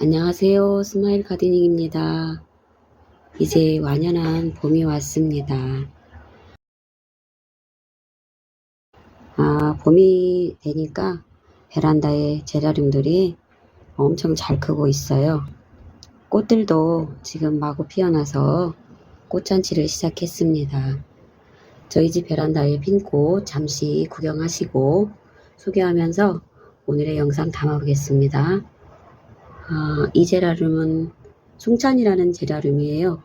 안녕하세요. 스마일 가디닝입니다. 이제 완연한 봄이 왔습니다. 아, 봄이 되니까 베란다에 제라늄들이 엄청 잘 크고 있어요. 꽃들도 지금 마구 피어나서 꽃잔치를 시작했습니다. 저희 집 베란다에 핀꽃 잠시 구경하시고 소개하면서 오늘의 영상 담아보겠습니다. 아, 이 제라늄은 숭찬이라는 제라늄이에요.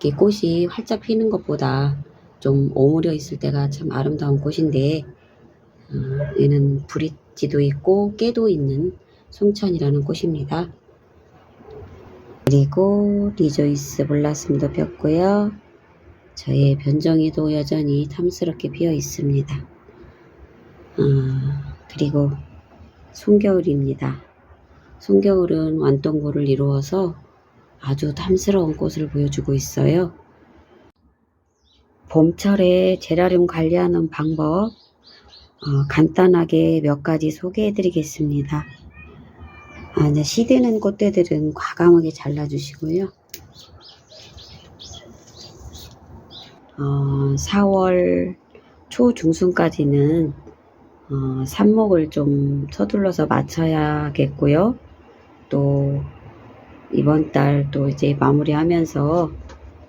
이렇게 꽃이 활짝 피는 것보다 좀 오므려 있을 때가 참 아름다운 꽃인데, 어, 얘는 브릿지도 있고 깨도 있는 숭찬이라는 꽃입니다. 그리고 리조이스 블라슴도 폈고요. 저의 변정이도 여전히 탐스럽게 피어 있습니다. 아, 그리고 송겨울입니다. 송겨울은 완동고를 이루어서 아주 탐스러운 꽃을 보여주고 있어요. 봄철에 제라늄 관리하는 방법 어, 간단하게 몇 가지 소개해 드리겠습니다. 아, 이제 시드는 꽃대들은 과감하게 잘라주시고요. 어, 4월 초 중순까지는 어, 삽목을 좀 서둘러서 맞춰야겠고요. 또 이번 달 또 이제 마무리하면서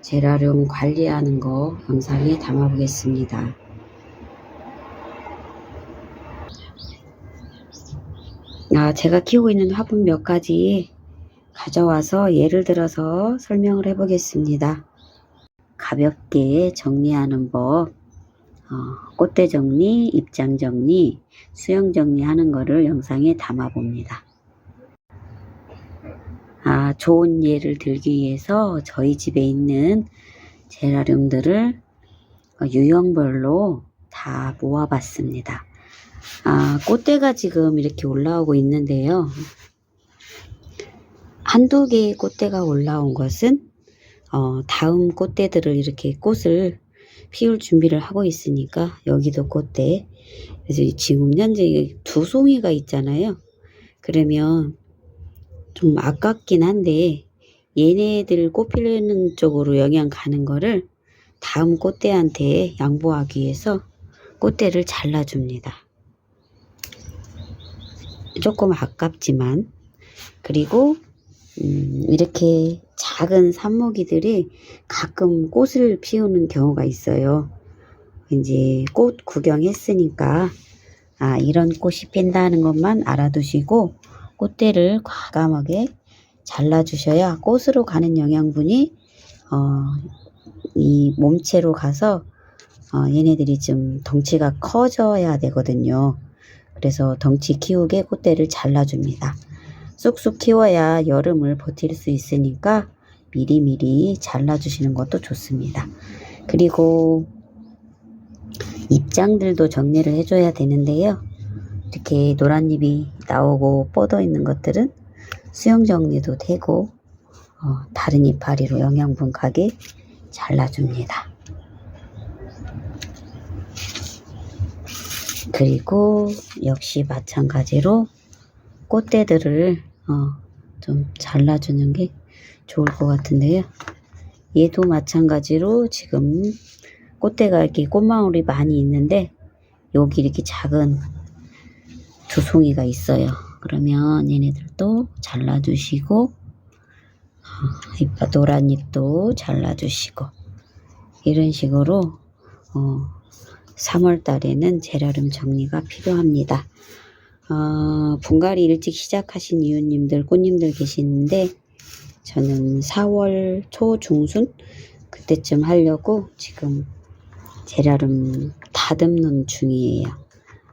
제라늄 관리하는 거 영상에 담아 보겠습니다. 아, 제가 키우고 있는 화분 몇 가지 가져와서 예를 들어서 설명을 해 보겠습니다. 가볍게 정리하는 법, 어, 꽃대 정리, 입장 정리, 수영 정리하는 거를 영상에 담아 봅니다. 아, 좋은 예를 들기 위해서 저희 집에 있는 제라늄들을 어, 유형별로 다 모아봤습니다. 아, 꽃대가 지금 이렇게 올라오고 있는데요. 한두 개의 꽃대가 올라온 것은 어, 다음 꽃대들을 이렇게 꽃을 피울 준비를 하고 있으니까 여기도 꽃대 그래서 지금 현재 두 송이가 있잖아요. 그러면 좀 아깝긴 한데 얘네들 꽃 피우는 쪽으로 영향 가는 거를 다음 꽃대한테 양보하기 위해서 꽃대를 잘라줍니다. 조금 아깝지만 그리고 음, 이렇게 작은 산모기들이 가끔 꽃을 피우는 경우가 있어요. 이제 꽃 구경했으니까 아 이런 꽃이 핀다는 것만 알아두시고 꽃대를 과감하게 잘라주셔야 꽃으로 가는 영양분이 어, 이 몸체로 가서 어, 얘네들이 좀 덩치가 커져야 되거든요. 그래서 덩치 키우게 꽃대를 잘라줍니다. 쑥쑥 키워야 여름을 버틸 수 있으니까 미리미리 잘라주시는 것도 좋습니다. 그리고 입장들도 정리를 해줘야 되는데요. 이렇게 노란 잎이 나오고 뻗어 있는 것들은 수영 정리도 되고 어, 다른 이파리로 영양분 가게 잘라줍니다. 그리고 역시 마찬가지로 꽃대들을 어, 좀 잘라주는 게 좋을 것 같은데요. 얘도 마찬가지로 지금 꽃대가 이렇게 꽃망울이 많이 있는데 여기 이렇게 작은 두 송이가 있어요. 그러면 얘네들도 잘라주시고 어, 잎 노란 잎도 잘라주시고 이런 식으로 어, 3월 달에는 제라늄 정리가 필요합니다. 어, 분갈이 일찍 시작하신 이웃님들, 꽃님들 계시는데 저는 4월 초 중순 그때쯤 하려고 지금 제라늄 다듬는 중이에요.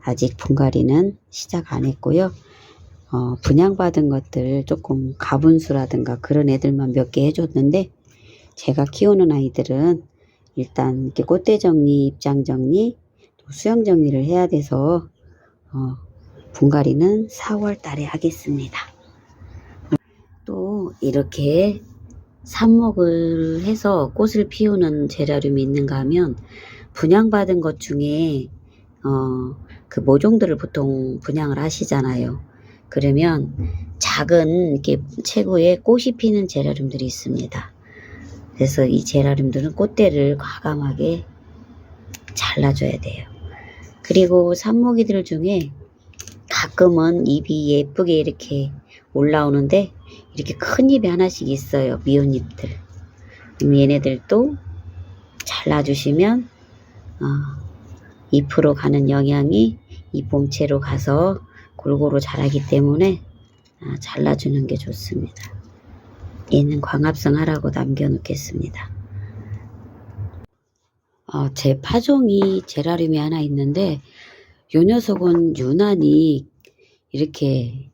아직 분갈이는 시작 안 했고요. 어, 분양받은 것들 조금 가분수라든가 그런 애들만 몇 개 해줬는데 제가 키우는 아이들은 일단 이렇게 꽃대 정리, 입장 정리, 또 수영 정리를 해야 돼서 어, 분갈이는 4월 달에 하겠습니다. 또 이렇게 삽목을 해서 꽃을 피우는 제라늄이 있는가 하면 분양받은 것 중에 어, 그 모종들을 보통 분양을 하시잖아요. 그러면 작은 이렇게 체구에 꽃이 피는 제라늄들이 있습니다. 그래서 이 제라늄들은 꽃대를 과감하게 잘라줘야 돼요. 그리고 산모기들 중에 가끔은 입이 예쁘게 이렇게 올라오는데 이렇게 큰 입이 하나씩 있어요. 미운 잎들. 얘네들도 잘라주시면 어, 잎으로 가는 영양이 이 몸체로 가서 골고루 자라기 때문에 아, 잘라주는 게 좋습니다. 얘는 광합성 하라고 남겨놓겠습니다. 어, 제 파종이 제라늄이 하나 있는데 요 녀석은 유난히 이렇게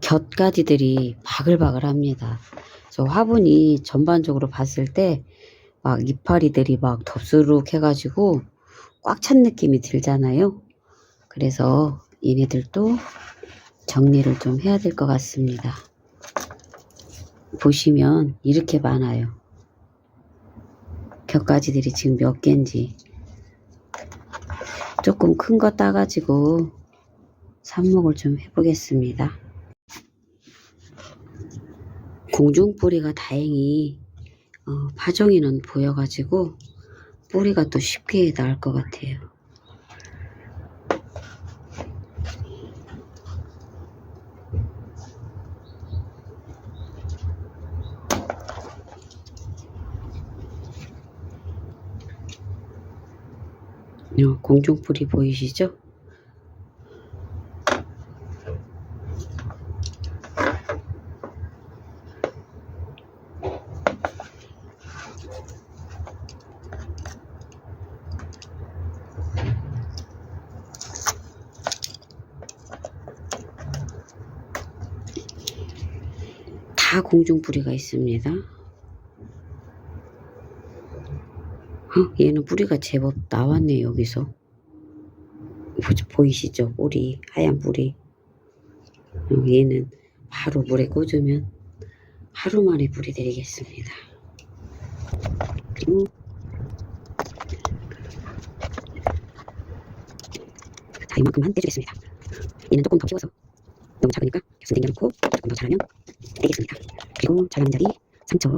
곁가지들이 바글바글합니다. 저 화분이 전반적으로 봤을 때 막 이파리들이 막 덥수룩 해가지고 꽉 찬 느낌이 들잖아요. 그래서 얘네들도 정리를 좀 해야 될 것 같습니다. 보시면 이렇게 많아요. 곁가지들이 지금 몇 개인지 조금 큰 거 따가지고 삽목을 좀 해보겠습니다. 공중뿌리가 다행히 어, 파종이는 보여가지고 뿌리가 또 쉽게 나을 것 같아요. 어, 공중뿌리 보이시죠? 다 공중뿌리가 있습니다. 어, 얘는 뿌리가 제법 나왔네 여기서 보, 보이시죠? 뿌리 하얀 뿌리 어, 얘는 바로 물에 꽂으면 하루 만에 뿌리 내리겠습니다. 자 이만큼 한 떼주겠습니다. 얘는 조금 더 키워서 너무 작으니까 곁을 당겨놓고 조금 더 자라면. 그리고 잘라낸 자리 상처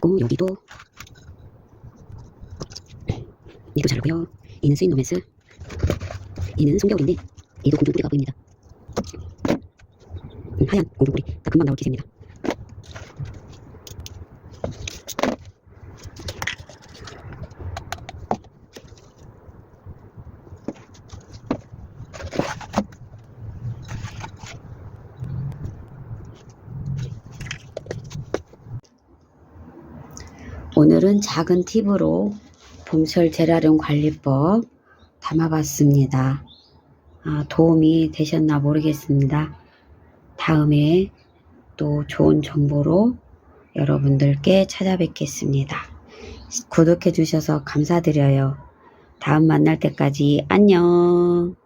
그리고 여기도 얘도 자르고요. 얘는 스윈 노메스 얘는 송겨울인데 얘도 공중뿌리가 보입니다. 음, 하얀 공중뿌리 다 금방 나올 기세입니다. 오늘은 작은 팁으로 봄철 제라늄 관리법 담아봤습니다. 아, 도움이 되셨나 모르겠습니다. 다음에 또 좋은 정보로 여러분들께 찾아뵙겠습니다. 구독해 주셔서 감사드려요. 다음 만날 때까지 안녕.